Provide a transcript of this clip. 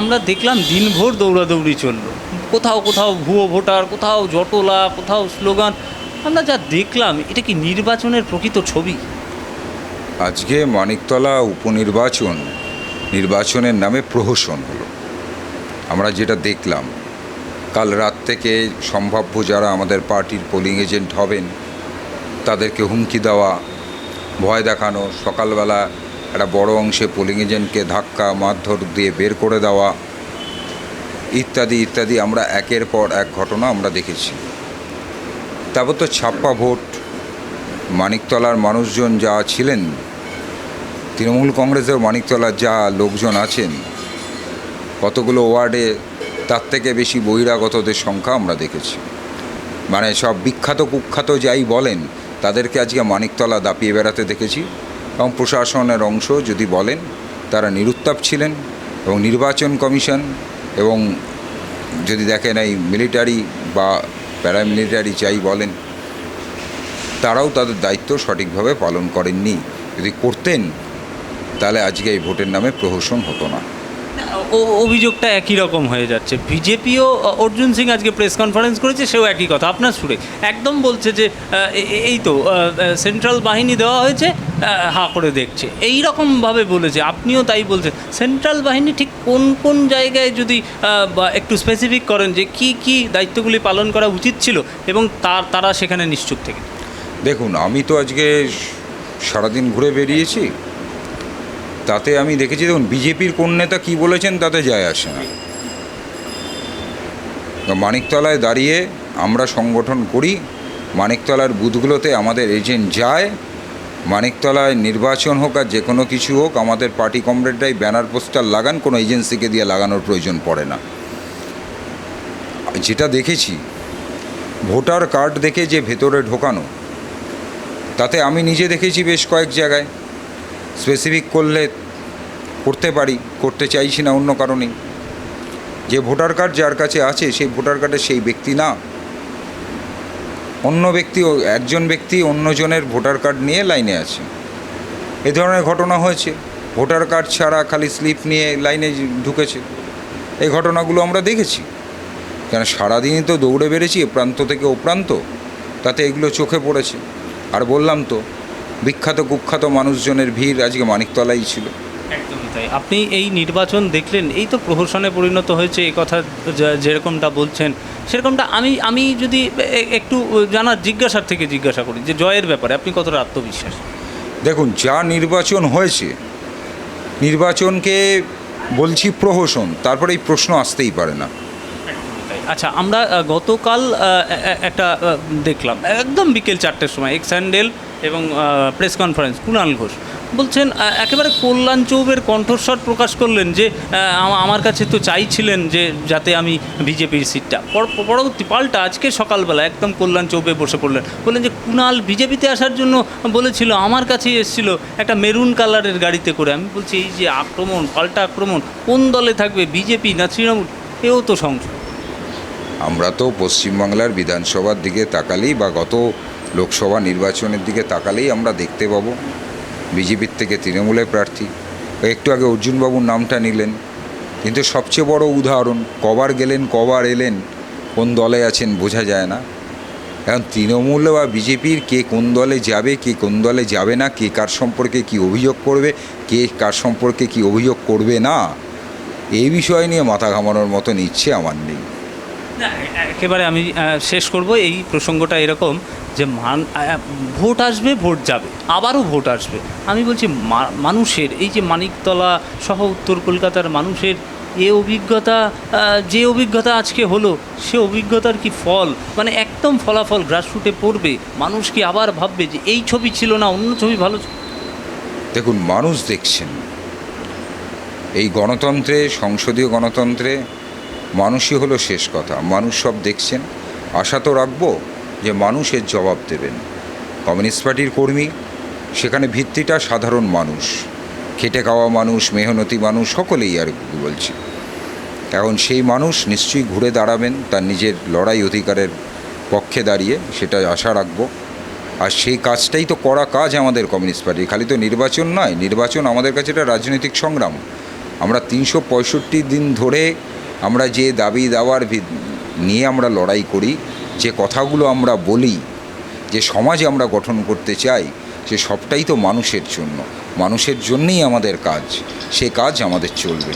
আমরা দেখলাম দিনভর দৌড়াদৌড়ি চলল। কোথাও কোথাও ভুয়ো ভোটার, কোথাও জটলা, কোথাও স্লোগান। আমরা যা দেখলাম, এটা কি নির্বাচনের প্রকৃত ছবি? আজকে মানিকতলা উপনির্বাচন নির্বাচনের নামে প্রহসন হলো। আমরা যেটা দেখলাম, কাল রাত থেকে সম্ভাব্য যারা আমাদের পার্টির পোলিং এজেন্ট হবেন, তাদেরকে হুমকি দেওয়া, ভয় দেখানো, সকালবেলা একটা বড় অংশে পোলিং এজেন্টকে ধাক্কা, মারধর দিয়ে বের করে দেওয়া ইত্যাদি ইত্যাদি আমরা একের পর এক ঘটনা আমরা দেখেছি। তারপর তো ছাপ্পা ভোট, মানিকতলার মানুষজন যা ছিলেন, তৃণমূল কংগ্রেসের মানিকতলার যা লোকজন আছেন, কতগুলো ওয়ার্ডে তার থেকে বেশি বহিরাগতদের সংখ্যা আমরা দেখেছি। মানে সব বিখ্যাত কুখ্যাত যাই বলেন, তাদেরকে আজকে মানিকতলা দাপিয়ে বেড়াতে দেখেছি। এবং প্রশাসনের অংশ যদি বলেন, তারা নিরুত্তাপ ছিলেন এবং নির্বাচন কমিশন এবং যদি দেখেন এই মিলিটারি বা প্যারামিলিটারি যাই বলেন, তারাও তাদের দায়িত্ব সঠিকভাবে পালন করেননি। যদি করতেন, তাহলে আজকে এই ভোটের নামে প্রহসন হতো না। অভিযোগটা একই রকম হয়ে যাচ্ছে। বিজেপিও অর্জুন সিং আজকে প্রেস কনফারেন্স করেছে, সেও একই কথা। আপনার সুরে একদম বলছে যে এই তো সেন্ট্রাল বাহিনী দেওয়া হয়েছে হা করে দেখছে। এই রকমভাবে বলেছে, আপনিও তাই বলছেন। সেন্ট্রাল বাহিনী ঠিক কোন কোন জায়গায় যদি একটু স্পেসিফিক করেন যে কি কি দায়িত্বগুলি পালন করা উচিত ছিল এবং তার, তারা সেখানে নিশ্চুপ থেকে। দেখুন, আমি তো আজকে সারাদিন ঘুরে বেরিয়েছি তাতে আমি দেখেছি, দেখুন, বিজেপির কোন নেতা কী বলেছেন তাতে যায় আসে না। মানিকতলায় দাঁড়িয়ে আমরা সংগঠন করি, মানিকতলার বুথগুলোতে আমাদের এজেন্ট যায়, মানিকতলায় নির্বাচন হোক আর যে কোনো কিছু হোক, আমাদের পার্টি কমরেডরাই ব্যানার, পোস্টার লাগান, কোনো এজেন্সিকে দিয়ে লাগানোর প্রয়োজন পড়ে না। যেটা দেখেছি, ভোটার কার্ড দেখে যে ভেতরে ঢোকানো, তাতে আমি নিজে দেখেছি বেশ কয়েক জায়গায়। স্পেসিফিক করলে করতে পারি, করতে চাইছি না অন্য কারণে। যে ভোটার কার্ড যার কাছে আছে, সেই ভোটার কার্ডে সেই ব্যক্তি না। অন্য ব্যক্তি একজন ব্যক্তি অন্যজনের ভোটার কার্ড নিয়ে লাইনে আছে। এ ধরনের ঘটনা হয়েছে। ভোটার কার্ড ছাড়া খালি স্লিপ নিয়ে লাইনে ঢুকেছে। এই ঘটনাগুলো আমরা দেখেছি। কেন সারাদিনই তো দৌড়ে বেড়েছি, এ প্রান্ত থেকে ও প্রান্ত। তাতে এগুলো চোখে পড়েছে। আর বললাম তো বিখ্যাত কুখ্যাত মানুষজনের ভিড় আজকে মানিকতলাই ছিল। একদমই তাই। আপনি এই নির্বাচন দেখলেন এই তো প্রহসনে পরিণত হয়েছে এই কথা যেরকমটা বলছেন সেরকমটা আমি আমি যদি একটু জানার জিজ্ঞাসার থেকে জিজ্ঞাসা করি যে জয়ের ব্যাপারে আপনি কতটা আত্মবিশ্বাস? দেখুন যা নির্বাচন হয়েছে নির্বাচনকে বলছি প্রহসন তারপরে এই প্রশ্ন আসতেই পারে না। আচ্ছা আমরা গতকাল একটা দেখলাম, একদম বিকেল চারটের সময় এক্স স্যান্ডেল এবং প্রেস কনফারেন্স কুণাল ঘোষ। বলছেন একেবারে কল্যাণ চৌবের কণ্ঠস্বর প্রকাশ করলেন যে আমার কাছে তো চাইছিলেন যে, যাতে আমি বিজেপির সিটটা। পর- পরবর্তী পাল্টা আজকে সকালবেলা একদম কল্যাণ চৌবে বসে পড়লেন। বললেন যে কুণাল বিজেপিতে আসার জন্য বলেছিল, আমার কাছেই এসেছিল একটা মেরুন কালারের গাড়িতে করে। আমি বলছি, এই যে আক্রমণ, পাল্টা আক্রমণ, কোন দলে থাকবে, বিজেপি না তৃণমূল? এও তো সংশয়। আমরা তো পশ্চিমবাংলার বিধানসভার দিকে তাকালেই বা গত লোকসভা নির্বাচনের দিকে তাকালেই আমরা দেখতে পাবো। বিজেপির থেকে তৃণমূলের প্রার্থী। একটু আগে অর্জুনবাবুর নামটা নিলেন। কিন্তু সবচেয়ে বড় উদাহরণ, কবার গেলেন, কবার এলেন, কোন দলে আছেন বোঝা যায় না। এখন তৃণমূল বা বিজেপির কে কোন দলে যাবে, কে কোন দলে যাবে না, কে কার সম্পর্কে কি অভিযোগ করবে, কে কার সম্পর্কে কি অভিযোগ করবে না, এই বিষয় নিয়ে মাথা ঘামানোর মতন ইচ্ছে আমার নেই। একেবারে আমি শেষ করব। এই প্রসঙ্গটা এরকম যে মান ভোট আসবে, ভোট যাবে, আবারও ভোট আসবে। আমি বলছি মানুষের, এই যে মানিকতলা সহ উত্তর কলকাতার মানুষের এ অভিজ্ঞতা যে অভিজ্ঞতা আজকে হলো, সে অভিজ্ঞতার কি ফল? মানে একদম ফলাফল গ্রাসরুটে পড়বে। মানুষ কি আবার ভাববে যে এই ছবি ছিল না, অন্য ছবি ভালো? দেখুন, মানুষ দেখছেন। এই গণতন্ত্রে, সংসদীয় গণতন্ত্রে মানুষই হলো শেষ কথা। মানুষ সব দেখছেন। আশা তো রাখব যে মানুষের জবাব দেবেন। কমিউনিস্ট পার্টির কর্মী, সেখানে ভিত্তিটা সাধারণ মানুষ। খেটে খাওয়া মানুষ, মেহনতি মানুষ, সকলেই আর বলছি। এখন সেই মানুষ নিশ্চয়ই ঘুরে দাঁড়াবেন তার নিজের লড়াই অধিকারের পক্ষে দাঁড়িয়ে, সেটা আশা রাখব। আর সেই কাজটাই তো করা কাজ আমাদের কমিউনিস্ট পার্টি। খালি তো নির্বাচন নয়, নির্বাচন আমাদের কাছে একটা রাজনৈতিক সংগ্রাম। আমরা তিনশো পঁয়ষট্টি দিন ধরে আমরা যে দাবি দাওয়ার নিয়ে আমরা লড়াই করি, যে কথাগুলো আমরা বলি, যে সমাজ আমরা গঠন করতে চাই, সে সবটাই তো মানুষের জন্য। মানুষের জন্যই আমাদের কাজ, সে কাজ আমাদের চলবে।